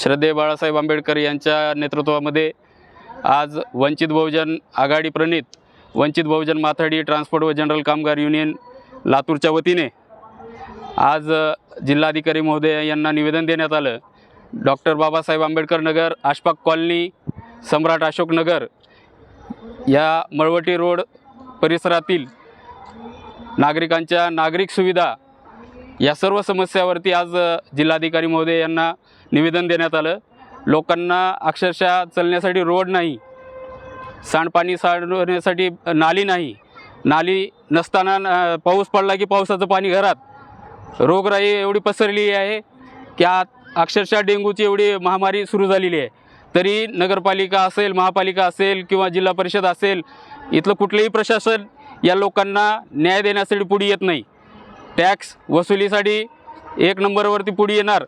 श्रद्धेय बाळासाहेब आंबेडकर यांच्या नेतृत्वामध्ये आज वंचित बहुजन आघाडी प्रणित वंचित बहुजन माथाडी ट्रान्सपोर्ट व जनरल कामगार युनियन लातूरच्या वतीने आज जिल्हाधिकारी महोदय यांना निवेदन देण्यात आलं. डॉक्टर बाबासाहेब आंबेडकर नगर आशपाक कॉलनी सम्राट अशोक नगर या मळवटी रोड परिसरातील नागरिकांच्या नागरिक सुविधा या सर्व समस्यावरती आज जिल्हाधिकारी महोदय यांना निवेदन देण्यात आलं. लोकांना अक्षरशः चलण्यासाठी रोड नाही. सांडपाणी साडण्यासाठी नाली नाही. नाली नसताना अ, पाऊस पडला की पावसाचं पाणी घरात. रोगराई एवढी पसरली आहे की आत अक्षरशः डेंग्यूची एवढी महामारी सुरू झालेली आहे. तरी नगरपालिका असेल महापालिका असेल किंवा जिल्हा परिषद असेल इथलं कुठलंही प्रशासन या लोकांना न्याय देण्यासाठी पुढे येत नाही. टॅक्स वसुलीसाठी एक नंबरवरती पुढे येणार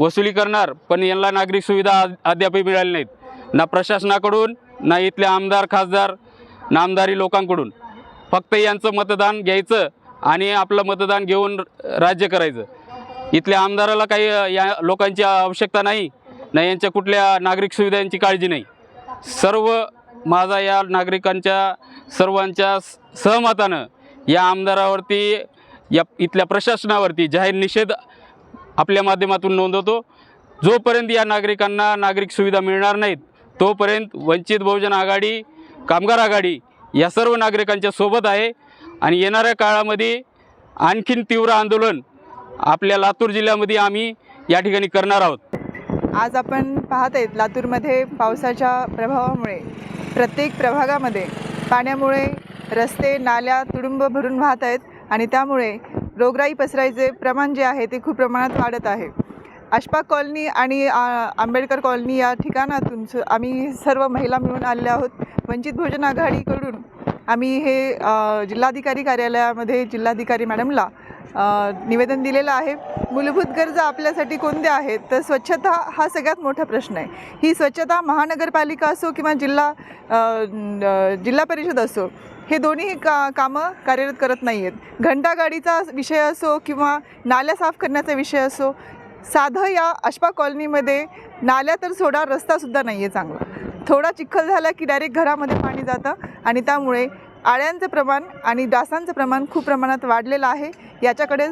वसुली करणार पण यांना नागरिक सुविधा अद्यापही मिळाल्या नाहीत. ना प्रशासनाकडून ना इथले आमदार खासदार नामदारी लोकांकडून. फक्त यांचं मतदान घ्यायचं आणि आपलं मतदान घेऊन राज्य करायचं. इथल्या आमदाराला काही या लोकांची आवश्यकता नाही ना यांच्या कुठल्या नागरिक सुविधांची काळजी नाही. सर्व माझा या नागरिकांच्या सर्वांच्या सहमतानं या आमदारावरती या इथल्या प्रशासनावरती जाहीर निषेध आपल्या माध्यमातून नोंदवतो. जोपर्यंत या नागरिकांना नागरिक सुविधा मिळणार नाहीत तोपर्यंत वंचित बहुजन आघाडी कामगार आघाडी या सर्व नागरिकांच्या सोबत आहे. आणि येणाऱ्या काळामध्ये आणखीन तीव्र आंदोलन आपल्या लातूर जिल्ह्यामध्ये आम्ही या ठिकाणी करणार आहोत. आज आपण पाहत आहेत लातूरमध्ये पावसाच्या प्रभावामुळे प्रत्येक प्रभागामध्ये पाण्यामुळे रस्ते नाल्या तुडुंब भरून वाहत आहेत. आणि त्यामुळे रोगराई पसरायचे प्रमाण जे आहे ते खूप प्रमाणात वाढत आहे. अशपाक कॉलनी आणि आंबेडकर कॉलनी या ठिकाणातून स- आम्ही सर्व महिला मिळून आलेल्या आहोत. वंचित भोजन आघाडीकडून आम्ही हे जिल्हाधिकारी कार्यालयामध्ये जिल्हाधिकारी मॅडमला निवेदन दिलेलं आहे. मूलभूत गरजा आपल्यासाठी कोणत्या आहेत? तर स्वच्छता हा सगळ्यात मोठा प्रश्न आहे. ही स्वच्छता महानगरपालिका असो किंवा जिल्हा जिल्हा परिषद असो हे दोन्ही का कामं कार्यरत करत नाही आहेत घंटागाडीचा विषय असो किंवा नाल्या साफ करण्याचा विषय असो साधं या अश्पा कॉलनीमध्ये नाल्या तर सोडा रस्तासुद्धा नाही आहे चांगला. थोडा चिखल झाला की डायरेक्ट घरामध्ये पाणी जातं आणि त्यामुळे आळ्यांचं प्रमाण आणि डासांचं प्रमाण खूप प्रमाणात वाढलेलं आहे. याच्याकडे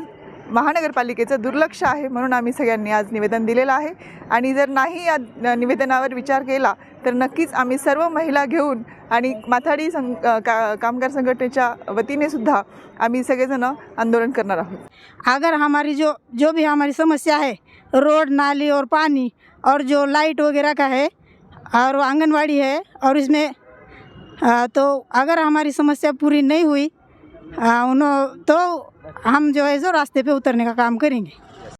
महानगरपालिकेचं दुर्लक्ष आहे म्हणून आम्ही सगळ्यांनी आज निवेदन दिलेलं आहे. आणि जर नाही या निवेदनावर विचार केला तर नक्कीच आम्ही सर्व महिला घेऊन आणि माथाडी सं का कामगार संघटनेच्या वतीने सुद्धा आम्ही सगळेजण आंदोलन करणार आहोत. अगर हमारी जो जो भी हमारी समस्या है रोड नाली और पानी और जो लाइट वगैरह का है और अंगणवाडी आंगनवाड़ी है और इसमें तो अगर हमारी समस्या पूरी नहीं हुई उन्हों तो हम जो है सो रास्ते पे उतरने का काम करेंगे।